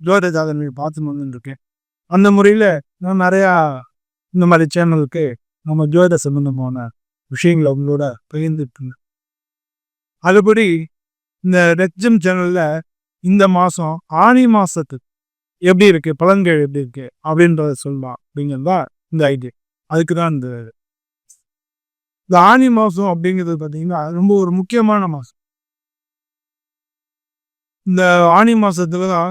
ஜோதிட ஜாதகங்கள் பார்த்து வந்துருக்கேன் அந்த முறையில் நான் நிறையா இந்த மாதிரி சேனலுக்கு நம்ம ஜோதிட சம்பந்தமான விஷயங்களை உங்களோட பகிர்ந்துட்டு அதுபடி இந்த ரெக்ஜம் சேனலில் இந்த மாதம் ஆணி மாதத்துக்கு எப்படி இருக்கு பலன்கள் எப்படி இருக்கு அப்படின்றத சொல்லலாம் அப்படிங்கிறது தான் இந்த ஐடியா அதுக்கு தான் இந்த இந்த ஆணி மாதம் அப்படிங்கிறது பார்த்தீங்கன்னா ரொம்ப ஒரு முக்கியமான மாதம் இந்த ஆணி மாசத்துல தான்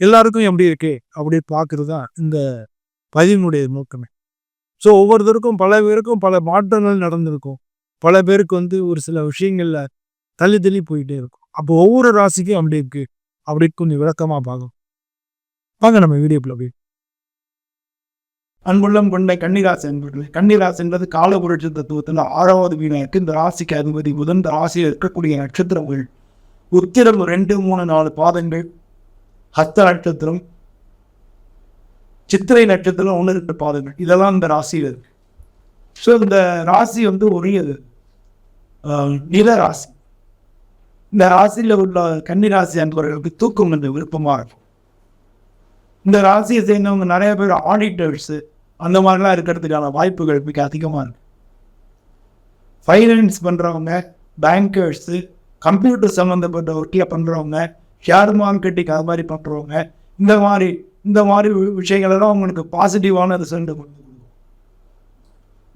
எல்லாருக்கும் எப்படி இருக்கு? அப்படி பார்க்கறது தான் இந்த பதிவினுடைய நோக்கமே. ஸோ ஒவ்வொருத்தருக்கும் பல பேருக்கும் பல மாற்றங்கள் நடந்திருக்கும். பல பேருக்கு வந்து ஒரு சில விஷயங்களில் தள்ளி தள்ளி போயிட்டே இருக்கும். அப்போ ஒவ்வொரு ராசிக்கும் அப்படி இருக்கு. அப்படி கொஞ்சம் விளக்கமாக பார்க்கும் வாங்க நம்ம வீடியோக்குள்ள போய். அன்புள்ளம் கொண்ட கன்னிராசி என்பவர்களே கன்னிராசி என்பது காலபுரட்சி தத்துவத்தில் ஆறாவது வீணாயிருக்கு இந்த ராசிக்கு அதிபதி புதன் ராசியில் இருக்கக்கூடிய நட்சத்திரங்கள். உத்திரம் ரெண்டு மூணு நாலு பாதங்கள். ஹஸ்த நட்சத்திரம் சித்திரை நட்சத்திரம் ஒன்று ரெண்டு பாதங்கள் இதெல்லாம் இந்த ராசியில் இருக்கு. ஸோ இந்த ராசி வந்து உரியது. நில ராசி. இந்த ராசியில் உள்ள கன்னி ராசி அன்பவர்களுக்கு தூக்கம் கொஞ்சம் விருப்பமாக இருக்கும். இந்த ராசியை சேர்ந்தவங்க நிறைய பேர் ஆடிட்டர்ஸு அந்த மாதிரிலாம் இருக்கிறதுக்கான வாய்ப்புகள் மிக அதிகமாக இருக்கு. ஃபைனான்ஸ் பண்ணுறவங்க பேங்கர்ஸு கம்ப்யூட்டர் சம்மந்தப்பட்ட ஒட்டியாக பண்ணுறவங்க ஷேர் மார்க்கெட்டிங் அது மாதிரி பண்ணுறவங்க இந்த மாதிரி இந்த மாதிரி விஷயங்களெல்லாம் அவங்களுக்கு பாசிட்டிவான ரிசல்ட் கொடுக்கும்.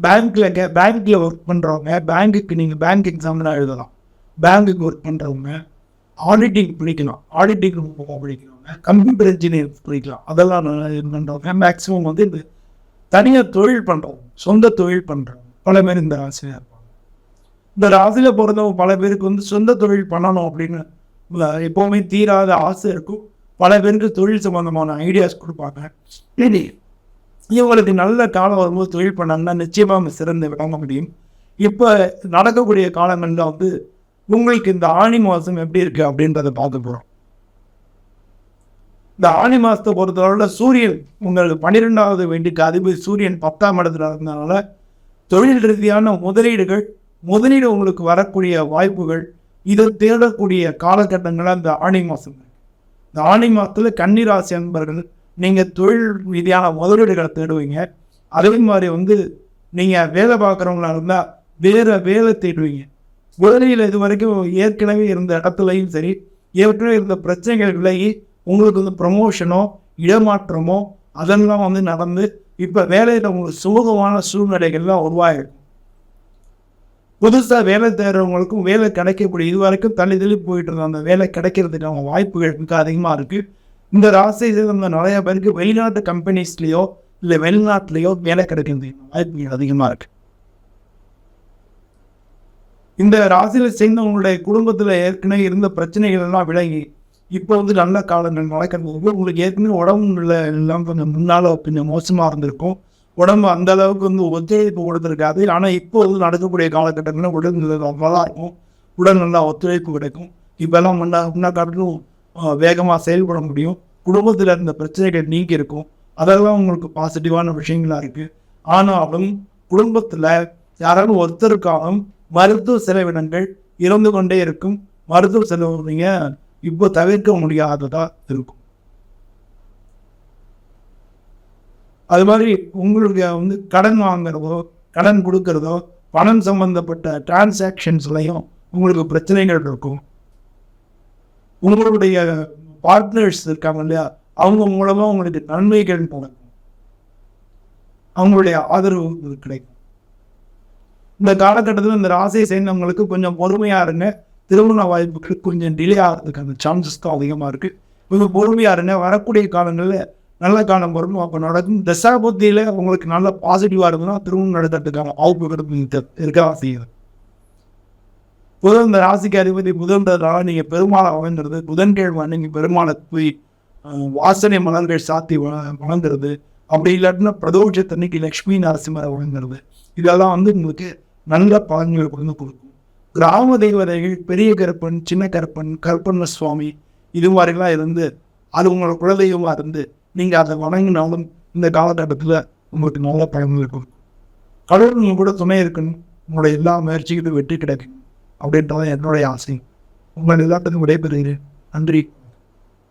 பேங்க்கில் கே பேங்க்கில் ஒர்க் பண்ணுறவங்க பேங்க்குக்கு நீங்கள் பேங்க் எக்ஸாம்லாம் எழுதலாம். பேங்க்குக்கு ஒர்க் பண்ணுறவங்க ஆடிட்டிங் பிடிக்கலாம். ஆடிட்டிங் ரொம்ப பிடிக்கிறவங்க கம்ப்யூட்டர் இன்ஜினியர் பிடிக்கலாம். அதெல்லாம் நல்லா இது பண்ணுறவங்க மேக்ஸிமம் வந்து இந்த தனியாக தொழில் பண்ணுறவங்க சொந்த தொழில் பண்ணுறவங்க பல பேர் இந்த ராசியாக இருப்பாங்க. இந்த ராசியில் பிறந்தவங்க பல பேருக்கு வந்து சொந்த தொழில் பண்ணணும் அப்படின்னு எப்போவுமே தீராத ஆசை இருக்கும். பல பேருக்கு தொழில் சம்பந்தமான ஐடியாஸ் கொடுப்பாங்க. இவங்களுக்கு நல்ல காலம் வரும்போது தொழில் பண்ணாங்கன்னா நிச்சயமாக சிறந்து விளங்க முடியும். இப்போ நடக்கக்கூடிய காலங்களில் வந்து உங்களுக்கு இந்த ஆணி மாதம் எப்படி இருக்குது அப்படின்றத பார்க்க போகிறோம் இந்த ஆணி மாதத்தை பொறுத்தளவில் சூரியன் உங்களுக்கு பன்னிரெண்டாவது வீட்டுக்கு அதிபதி சூரியன் பத்தாம் இடத்துல இருந்தனால தொழில் ரீதியான முதலீடுகள் முதலீடு உங்களுக்கு வரக்கூடிய வாய்ப்புகள் இதை தேடக்கூடிய காலகட்டங்களாக இந்த ஆணி மாதம் இந்த ஆணி மாதத்தில் கன்னிராசி அன்பர்கள் நீங்கள் தொழில் ரீதியான முதலீடுகளை தேடுவீங்க. அதே மாதிரி வந்து நீங்கள் வேலை பார்க்குறவங்களா இருந்தால் வேறு வேலை தேடுவீங்க. முதலில் இது வரைக்கும் ஏற்கனவே இருந்த இடத்துலையும் சரி ஏற்கனவே இருந்த பிரச்சனைகள் விலகி உங்களுக்கு வந்து ப்ரமோஷனோ இடமாற்றமோ அதெல்லாம் வந்து நடந்து இப்போ வேலையில் உங்களுக்கு சுமூகமான சூழ்நிலைகள்லாம் உருவாகிருக்கும் புதுசாக வேலை தேடுறவங்களுக்கும் வேலை கிடைக்கக்கூடிய இது வரைக்கும் தள்ளி தள்ளி போயிட்டு இருந்த அந்த வேலை கிடைக்கிறதுக்கு அவங்க வாய்ப்புகள் மிக அதிகமாக இருக்குது இந்த ராசியை நம்ம நிறைய பேருக்கு வெளிநாட்டு கம்பெனிஸ்லேயோ இல்லை வெளிநாட்டிலேயோ வேலை கிடைக்கிறது வாய்ப்புகள் அதிகமாக இருக்குது இந்த ராசியில் சேர்ந்தவங்களுடைய குடும்பத்தில் ஏற்கனவே இருந்த பிரச்சனைகள் எல்லாம் விலகி இப்போ வந்து நல்ல காலங்கள் நடக்கிறது. உங்களுக்கு ஏற்கனவே உடம்புல எல்லாம் கொஞ்சம் முன்னால் கொஞ்சம் மோசமாக இருந்திருக்கும். உடம்பு அந்த அளவுக்கு வந்து ஒத்துழைப்பு கொடுத்துருக்காது ஆனால் இப்போ வந்து நடக்கக்கூடிய காலகட்டங்களில் உடல் நல்லா இருக்கும். உடல் நல்லா ஒத்துழைப்பு கிடைக்கும். இப்போல்லாம் முன்னா முன்னா காட்டிலும் வேகமாக செயல்பட முடியும். குடும்பத்தில் இருந்த பிரச்சனைகள் நீங்கி இருக்கும். அதெல்லாம் உங்களுக்கு பாசிட்டிவான விஷயங்களா இருக்குது ஆனாலும் குடும்பத்தில் யாராலும் ஒருத்தருக்காகவும் மருத்துவ செலவினங்கள் இறந்து கொண்டே இருக்கும். மருத்துவ செலவு நீங்கள் இப்போ தவிர்க்க முடியாததாக இருக்கும். அது மாதிரி உங்களுக்கு வந்து கடன் வாங்குறதோ கடன் கொடுக்கறதோ பணம் சம்பந்தப்பட்ட டிரான்சாக்ஷன்ஸ்லையும் உங்களுக்கு பிரச்சனைகள் இருக்கும். உங்களுடைய பார்ட்னர்ஸ் இருக்காங்க இல்லையா? அவங்க மூலமாக உங்களுக்கு நன்மைகள் நடக்கும். அவங்களுடைய ஆதரவு கிடைக்கும். இந்த காலகட்டத்தில் இந்த ராசியை சேர்ந்தவங்களுக்கு கொஞ்சம் பொறுமையாக இருங்க. திருமண வாய்ப்புகள் கொஞ்சம் டிலே ஆகிறதுக்கான சான்சஸ் தான் அதிகமாக இருக்குது கொஞ்சம் பொறுமையாக இருங்க. வரக்கூடிய காலங்களில் நல்ல காலம் வரும் அப்போ நடக்கும் தசாபுத்தியில் அவங்களுக்கு நல்ல பாசிட்டிவாக இருந்ததுன்னா திரும்பவும் நடத்துறதுக்கான வாய்ப்புகள் இருக்க செய்யுது. புதன் இந்த ராசிக்கு அதிபதி புதன்றதுனால நீங்கள் பெருமாளை வளர்ந்துருது புதன்கிழமை நீங்கள் பெருமாளை போய் வாசனை மலர்கள் சாத்தி வள வளர்ந்துறது அப்படி இல்லாட்டினா பிரதோஷத்தன்னைக்கு லக்ஷ்மி நரசிம்மரை வளர்ந்துருது இதெல்லாம் வந்து உங்களுக்கு நல்ல பலன்களை கொண்டு கொடுக்கும். கிராம தெய்வதைகள் பெரிய கருப்பன் சின்ன கருப்பன் கருப்பண்ண சுவாமி இது மாதிரிலாம் இருந்து அது உங்களோட குலதெய்வமாக இருந்து நீங்கள் அதை வணங்கினாலும் இந்த காலகட்டத்தில் உங்களுக்கு நல்ல பயன் இருக்கும். கடவுள் உங்கள் கூட துணை இருக்கணும் உங்களோட எல்லா முயற்சிகளும் வெற்றி கிடைக்கும். அப்படின்றதான் என்னுடைய ஆசை. உங்கள் எல்லாத்துக்கும் விடைபெறுகிறேன். நன்றி.